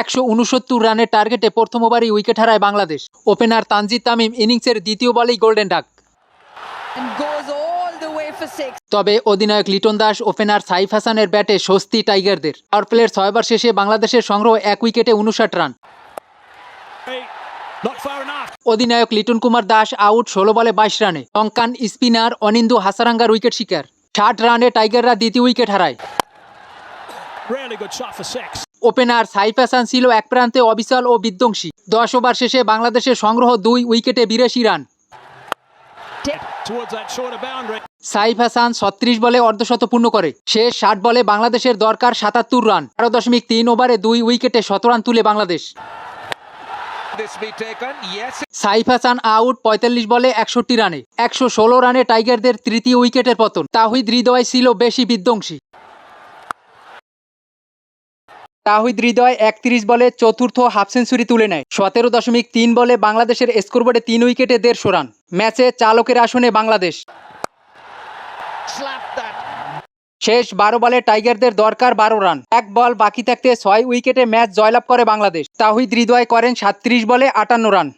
একশো উনসত্তর রানের টার্গেটে প্রথম ওভারেই উইকেট হারায় বাংলাদেশ। ওপেনার তানজিদ তামিম ইনিংসের দ্বিতীয় বলেই গোল্ডেন ডাক. তবে অধিনায়ক লিটন দাস ওপেনার সাইফ হাসানের ব্যাটে স্বস্তি টাইগারদের। পাওয়ার প্লের ছয়বার শেষে বাংলাদেশের সংগ্রহ এক উইকেটে উনষাট রান. অধিনায়ক লিটন কুমার দাস আউট ষোলো বলে বাইশ রানে। অঙ্কান স্পিনার অনিন্দু হাসারাঙ্গার উইকেট শিকার। ষাট রানে টাইগাররা দ্বিতীয় উইকেট হারায়। ওপেনার সাইফ হাসান ছিল এক প্রান্তে অবিশাল ও বিধ্বংসী। দশ ওভার শেষে বাংলাদেশের সংগ্রহ দুই উইকেটে বিরাশি রান. সাইফ হাসান ছত্রিশ বলে অর্ধশত পূর্ণ করে। শেষ ষাট বলে বাংলাদেশের দরকার সাতাত্তর রান। বারো দশমিক তিন ওভারে দুই উইকেটে শত রান তুলে বাংলাদেশ. সাইফ হাসান আউট পঁয়তাল্লিশ বলে একষট্টি রানে। একশো ষোলো রানে টাইগারদের তৃতীয় উইকেটের পতন। তাহিদ হৃদয় ছিল বেশি বিধ্বংসী। তাহিদ হৃদয় একত্রিশ বলে চতুর্থ হাফ সেঞ্চুরি তুলে নেয়। সতেরো দশমিক তিন বলে বাংলাদেশের স্কোরবোর্ডে তিন উইকেটে দেড়শো রান ম্যাচে চালকের আসনে বাংলাদেশ। শেষ বারো বলে টাইগারদের দরকার বারো রান। এক বল বাকি থাকতে ছয় উইকেটে ম্যাচ জয়লাভ করে বাংলাদেশ। তাহিদ হৃদয় করেন সাত্রিশ বলে আটান্ন রান।